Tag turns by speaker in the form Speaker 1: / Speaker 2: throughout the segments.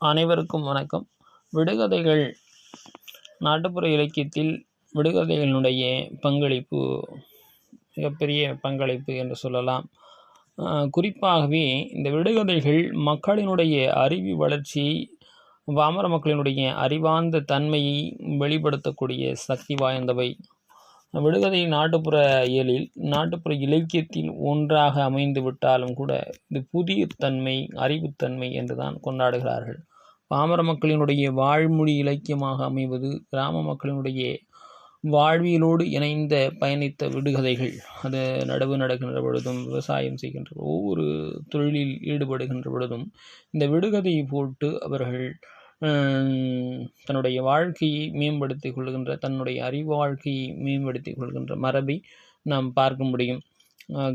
Speaker 1: அனைவருக்கும் வணக்கம். விடுகதைகள். நாட்டுப்புற இலக்கியத்தில் விடுகதைகளினுடைய பங்களிப்பு மிகப்பெரிய பங்களிப்பு என்று சொல்லலாம். குறிப்பாகவே இந்த விடுகதைகள் மக்களினுடைய அறிவு வளர்ச்சியை பாமர மக்களினுடைய அறிவார்ந்த தன்மையை வெளிப்படுத்தக்கூடிய சக்தி வாய்ந்தவை. விடுகதை நாட்டுப்புற இயலில் நாட்டுப்புற இலக்கியத்தில் ஒன்றாக அமைந்து விட்டாலும் கூட இது புதிய தன்மை அறிவுத்தன்மை என்று தான் கொண்டாடுகிறார்கள். பாமர மக்களினுடைய வாழ்மொழி இலக்கியமாக அமைவது கிராம மக்களினுடைய வாழ்வியலோடு இணைந்த பயணித்த விடுகதைகள். அது நடவு நடக்கின்ற பொழுதும் விவசாயம் செய்கின்ற ஒவ்வொரு தொழிலில் ஈடுபடுகின்ற பொழுதும் இந்த விடுகதையை போட்டு அவர்கள் தன்னுடைய வாழ்க்கையை மேம்படுத்திக் கொள்கின்ற தன்னுடைய அறிவு வாழ்க்கையை மேம்படுத்திக் கொள்கின்ற மரபை நாம் பார்க்க முடியும்.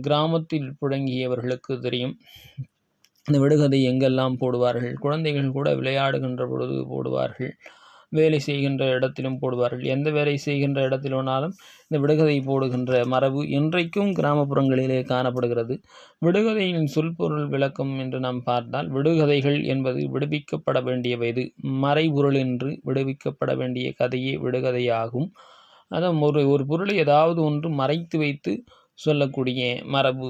Speaker 1: கிராமத்தில் புழங்கியவர்களுக்கு தெரியும். இந்த விடுகதை எங்கெல்லாம் போடுவார்கள்? குழந்தைகள் கூட விளையாடுகின்ற பொழுது போடுவார்கள். வேலை செய்கின்ற இடத்திலும் போடுவார்கள். எந்த வேலை செய்கின்ற இடத்திலோனாலும் இந்த விடுகதை போடுகின்ற மரபு இன்றைக்கும் கிராமப்புறங்களிலே காணப்படுகிறது. விடுகதையின் சொல்பொருள் விளக்கம் என்று நாம் பார்த்தால் விடுகதைகள் என்பது விடுவிக்கப்பட வேண்டிய வயது மறைபொருள் என்று விடுவிக்கப்பட வேண்டிய கதையே விடுகதையாகும். அதான் ஒரு ஒரு பொருளை ஏதாவது ஒன்று மறைத்து வைத்து சொல்லக்கூடிய மரபு.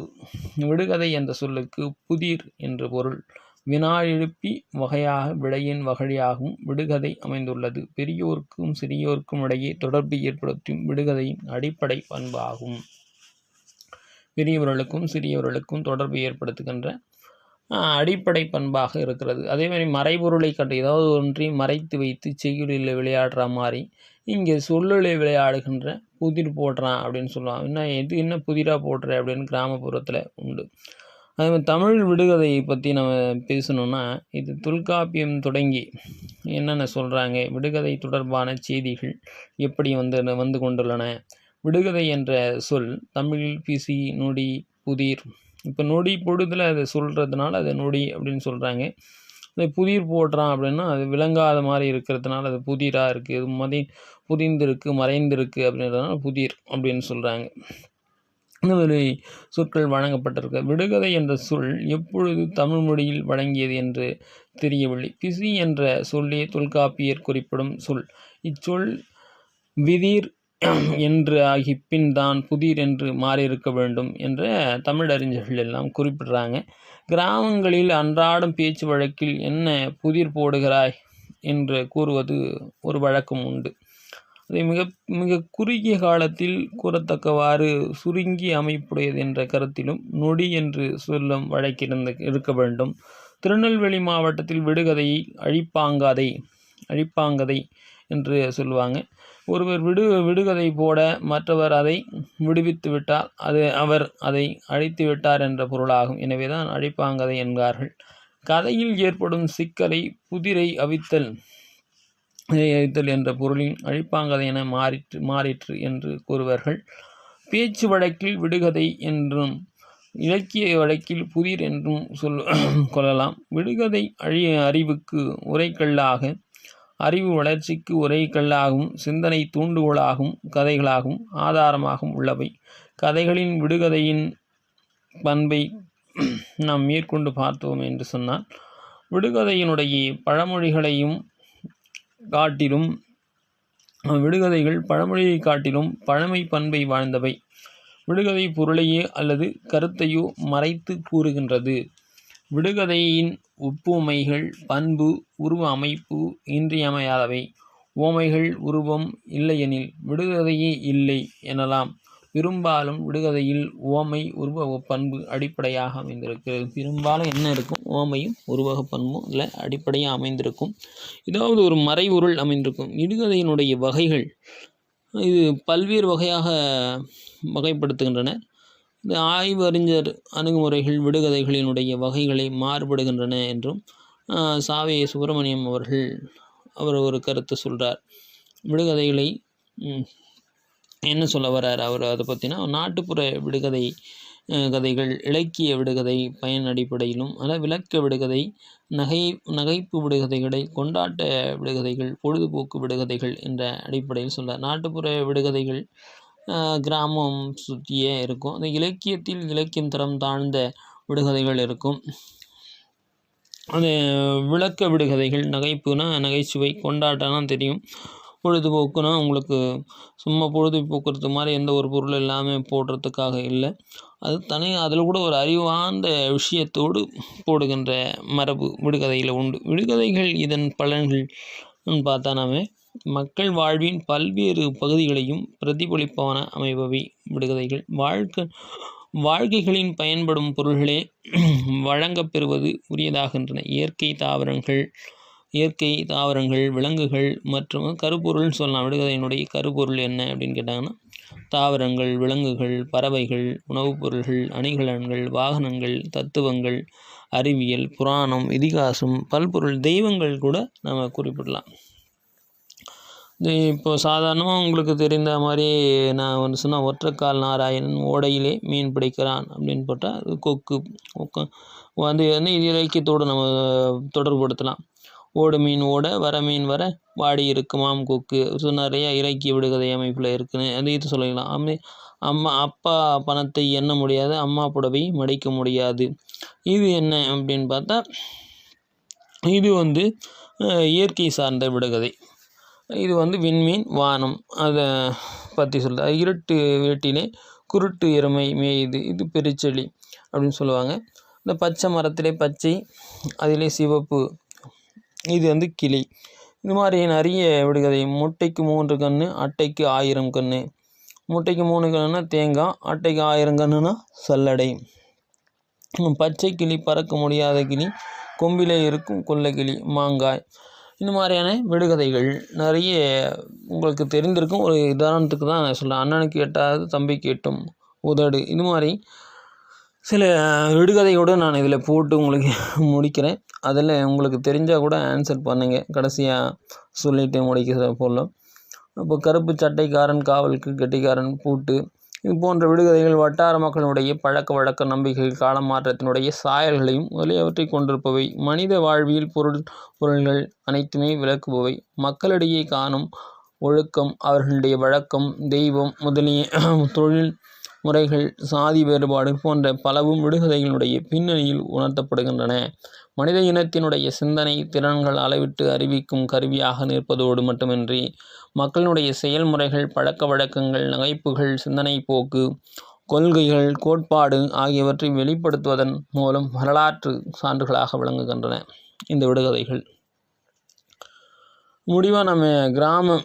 Speaker 1: விடுகதை என்ற சொல்லுக்கு புதிர் என்று பொருள். வினா எழுப்பி வகையாக விடையின் வகையாகவும் விடுகதை அமைந்துள்ளது. பெரியோருக்கும் சிறியோருக்கும் இடையே தொடர்பு ஏற்படுத்தும் விடுகதையின் அடிப்படை பண்பாகும். பெரியவர்களுக்கும் சிறியவர்களுக்கும் தொடர்பு ஏற்படுத்துகின்ற அடிப்படை பண்பாக இருக்கிறது. அதே மாதிரி மறைபொருளை கண்டு ஏதாவது ஒன்றை மறைத்து வைத்து செய்யுளில் விளையாடுற மாதிரி இங்கே சொல்லலை விளையாடுகின்ற புதிர் போடுறான் அப்படின்னு சொல்லுவான் என்ன எது என்ன புதிராக போடுற அப்படின்னு கிராமப்புறத்தில் உண்டு. அதே மாதிரி தமிழ் விடுகதையை பற்றி நம்ம பேசணுன்னா இது தொல்காப்பியம் தொடங்கி என்னென்ன சொல்கிறாங்க விடுகதை தொடர்பான செய்திகள் எப்படி வந்து வந்து கொண்டுள்ளன விடுகதை என்ற சொல் தமிழில் பிசி நொடி புதிர். இப்போ நொடி பொழுதில் அதை சொல்கிறதுனால அது நொடி அப்படின்னு சொல்கிறாங்க இந்த புதிர் போடுறான் அப்படின்னா அது விளங்காத மாதிரி இருக்கிறதுனால அது புதிராக இருக்குது மதி புதிந்திருக்கு மறைந்திருக்கு அப்படின்றதுனால புதிர் அப்படின்னு சொல்கிறாங்க இந்த மாதிரி சொற்கள் வழங்கப்பட்டிருக்க. விடுகதை என்ற சொல் எப்பொழுது தமிழ் மொழியில் வழங்கியது என்று தெரியவில்லை. பிசி என்ற சொல்லே தொல்காப்பியர் குறிப்பிடும் சொல். இச்சொல் விதிர் என்று ஆகி பின் தான் புதிர் என்று மாறியிருக்க வேண்டும் என்ற தமிழறிஞர்கள் எல்லாம் குறிப்பிடுறாங்க. கிராமங்களில் அன்றாடம் பேச்சு வழக்கில் என்ன புதிர் போடுகிறாய் என்று கூறுவது ஒரு வழக்கம் உண்டு. அதை மிக மிக குறுகிய காலத்தில் கூறத்தக்கவாறு சுருங்கி அமைப்புடையது என்ற கருத்திலும் நொடி என்று சொல்லும் வழக்கிருந்து இருக்க வேண்டும். திருநெல்வேலி மாவட்டத்தில் விடுகதையை அழிப்பாங்காதை அழிப்பாங்கதை என்று சொல்லுவாங்க. ஒருவர் விடு விடுகதை போட மற்றவர் அதை விடுவித்து விட்டால் அது அவர் அதை அழித்து விட்டார் என்ற பொருளாகும். எனவே தான் அழிப்பாங்கதை என்கிறார்கள். கதையில் ஏற்படும் சிக்கலை புதிரை அவித்தல் அழித்தல் என்ற பொருளின் அழிப்பாங்கதை என மாறிற்று மாறிற்று என்று கூறுவார்கள். பேச்சு வழக்கில் விடுகதை என்றும் இலக்கிய வழக்கில் புதிர் என்றும் சொல் கொள்ளலாம். விடுகதை அழிய அறிவுக்கு உரைக்கல்லாக அறிவு வளர்ச்சிக்கு உரைக்கல்லாகவும் சிந்தனை தூண்டுகோலாகவும் கதைகளாகவும் ஆதாரமாகவும் உள்ளவை. கதைகளின் விடுகதையின் பண்பை நாம் மேற்கொண்டு பார்த்தோம் என்று சொன்னால் விடுகதையினுடைய பழமொழிகளையும் காட்டிலும் விடுகதைகள் பழமொழியை காட்டிலும் பழமை பண்பை வாழ்ந்தவை. விடுகதை பொருளையே அல்லது கருத்தையோ மறைத்து கூறுகின்றது. விடுகதையின் ஒப்புமைகள் பண்பு உருவ அமைப்பு இன்றியமையாதவை. ஓமைகள் உருவம் இல்லையெனில் விடுகதையே இல்லை எனலாம். பெரும்பாலும் விடுகதையில் ஓமை உருவக பண்பு அடிப்படையாக அமைந்திருக்கிறது. பெரும்பாலும் என்ன இருக்கும்? ஓமையும் உருவக பண்பும் இல்லை அடிப்படையாக அமைந்திருக்கும். ஏதாவது ஒரு மறைவுருள் அமைந்திருக்கும். விடுகதையினுடைய வகைகள் இது பல்வேறு வகையாக வகைப்படுத்துகின்றன. இந்த ஆய்வறிஞர் அணுகுமுறைகள் விடுகதைகளினுடைய வகைகளை மாறுபடுகின்றன என்றும் சாவே சுப்பிரமணியம் அவர்கள் அவர் ஒரு கருத்து சொல்கிறார் விடுகதைகளை என்ன சொல்ல வர்றார் அவர்? அதை பற்றினா நாட்டுப்புற விடுகதை கதைகள் இலக்கிய விடுகதை பயன் அடிப்படையிலும் அதாவது விளக்க விடுகதை நகை நகைப்பு விடுகதைகளை கொண்டாட்ட விடுகதைகள் பொழுதுபோக்கு விடுகதைகள் என்ற அடிப்படையில் சொல்கிறார் நாட்டுப்புற விடுகதைகள் கிராமம் சுற்றியே இருக்கும். அந்த இலக்கியத்தில் இலக்கியம் தரம் தாழ்ந்த விடுகதைகள் இருக்கும். அது விளக்க விடுகதைகள் நகைப்புனா நகைச்சுவை கொண்டாட்டம்னா தெரியும். பொழுதுபோக்குனா உங்களுக்கு சும்மா பொழுது போக்குறது மாதிரி எந்த ஒரு பொருள் இல்லாமல் போடுறதுக்காக இல்லை. அது தனி அதில் கூட ஒரு அறிவார்ந்த விஷயத்தோடு போடுகின்ற மரபு விடுகதையில் உண்டு. விடுகதைகள் இதன் பலன்கள் பார்த்தா நாம மக்கள் வாழ்வின் பல்வேறு பகுதிகளையும் பிரதிபலிப்பான அமைபவை விடுகதைகள். வாழ்க்கை வாழ்க்கைகளின் பயன்படும் பொருள்களே வழங்கப்பெறுவது உரியதாகின்றன. இயற்கை தாவரங்கள் இயற்கை தாவரங்கள் விலங்குகள் மற்றும் கருப்பொருள்னு சொல்லலாம். விடுகதையினுடைய கருப்பொருள் என்ன அப்படின்னு கேட்டாங்கன்னா தாவரங்கள் விலங்குகள் பறவைகள் உணவுப் பொருள்கள் அணிகலன்கள் வாகனங்கள் தத்துவங்கள் அறிவியல் புராணம் இதிகாசம் பல்பொருள் தெய்வங்கள் கூட நம்ம குறிப்பிடலாம். இது இப்போ சாதாரணமாக உங்களுக்கு தெரிந்த மாதிரி நான் ஒன்று சொன்னால் ஒற்றைக்கால் நாராயணன் ஓடையிலே மீன் பிடிக்கிறான் அப்படின்னு போட்டால் அது கொக்கு. கொக்கு. வந்து வந்து இது இலக்கியத்தோடு நம்ம தொடர்புபடுத்தலாம். ஓடு மீன் ஓட வர மீன் வர வாடி இருக்குமாம் கொக்கு. ஸோ நிறைய இலக்கிய விடுகதை அமைப்பில் இருக்குன்னு. அது இது சொல்லிக்கலாம் அம்மே அம்மா அப்பா பணத்தை எண்ண முடியாது அம்மா புடவை மடிக்க முடியாது. இது என்ன அப்படின்னு பார்த்தா இது வந்து இயற்கை சார்ந்த விடுகதை. இது வந்து விண்மீன் வானம். அதை பற்றி சொல்ல இருட்டு வீட்டிலே குருட்டு எருமை மேயுது. இது பெருச்செளி அப்படின்னு சொல்லுவாங்க. இந்த பச்சை மரத்திலே பச்சை அதிலே சிவப்பு இது வந்து கிளி. இது மாதிரி நிறைய விடுகதை. முட்டைக்கு மூன்று கன்று அட்டைக்கு ஆயிரம் கன்று முட்டைக்கு மூணு கன்றுனா தேங்காய் அட்டைக்கு ஆயிரம் கன்றுனா சல்லடை. பச்சை கிளி பறக்க முடியாத கிளி கொம்பிலே இருக்கும் கொல்லை கிளி மாங்காய். இந்த மாதிரியான விடுகதைகள் நிறைய உங்களுக்கு தெரிந்திருக்கும். ஒரு உதாரணத்துக்கு தான் நான் சொல்கிறேன் அண்ணனுக்கு எட்டாவது தம்பிக்கு எட்டும். உதடு. இது மாதிரி சில விடுகதையோடு நான் இதில் போட்டு உங்களுக்கு முடிக்கிறேன். அதில் உங்களுக்கு தெரிஞ்சால் கூட ஆன்சர் பண்ணுங்கள் கடைசியாக சொல்லிவிட்டு முடிக்கிற போடலாம் இப்போ கருப்பு சட்டைக்காரன் காவலுக்கு கெட்டிக்காரன் பூட்டு இது போன்ற விடுகதைகள் வட்டார மக்களுடைய பழக்க வழக்க நம்பிக்கைகள் கால மாற்றத்தினுடைய சாயல்களையும் முதலியவற்றை கொண்டிருப்பவை. மனித வாழ்வியல் பொருள் பொருள்கள் அனைத்துமே விளக்குபவை. மக்களிடையே காணும் ஒழுக்கம் அவர்களுடைய வழக்கம் தெய்வம் முதலிய தொழில் முறைகள் சாதி வேறுபாடு போன்ற பலவும் விடுகதைகளுடைய பின்னணியில் உணர்த்தப்படுகின்றன. மனித இனத்தினுடைய சிந்தனை திறன்கள் அளவிட்டு அறிவிக்கும் கருவியாக நிற்பதோடு மட்டுமின்றி மக்களினுடைய செயல்முறைகள் பழக்க வழக்கங்கள் நகைப்புகள் சிந்தனை போக்கு கொள்கைகள் கோட்பாடு ஆகியவற்றை வெளிப்படுத்துவதன் மூலம் வரலாற்று சான்றுகளாக விளங்குகின்றன. இந்த விடுகதைகள் முடிவாக நம்ம கிராம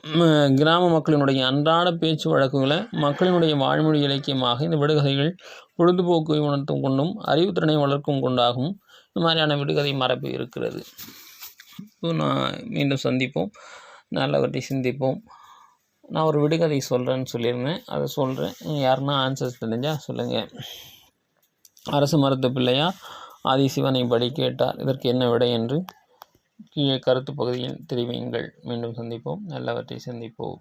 Speaker 1: கிராம மக்களினுடைய அன்றாட பேச்சு வழக்குகளை மக்களினுடைய வாழ்மொழி இலக்கியமாக இந்த விடுகதைகள் பொழுதுபோக்கை உணர்த்தும் கொண்டும் அறிவுத்திறனை வளர்க்கும் கொண்டாகவும் இந்த மாதிரியான விடுகதை மரபு இருக்கிறது. இப்போ நான் மீண்டும் சந்திப்போம். நல்லவற்றை சிந்திப்போம். நான் ஒரு விடுகதை சொல்கிறேன்னு சொல்லியிருந்தேன். அதை சொல்கிறேன் யாருன்னா ஆன்சர்ஸ் தெரிஞ்சால் சொல்லுங்கள் அரசு மருத்துவ பிள்ளையா? ஆதிசிவனை படி கேட்டார் இதற்கு என்ன விடை என்று? கீழே கருத்து பகுதியில் தெரிவியுங்கள். மீண்டும் சந்திப்போம். நல்லவற்றை சந்திப்போம்.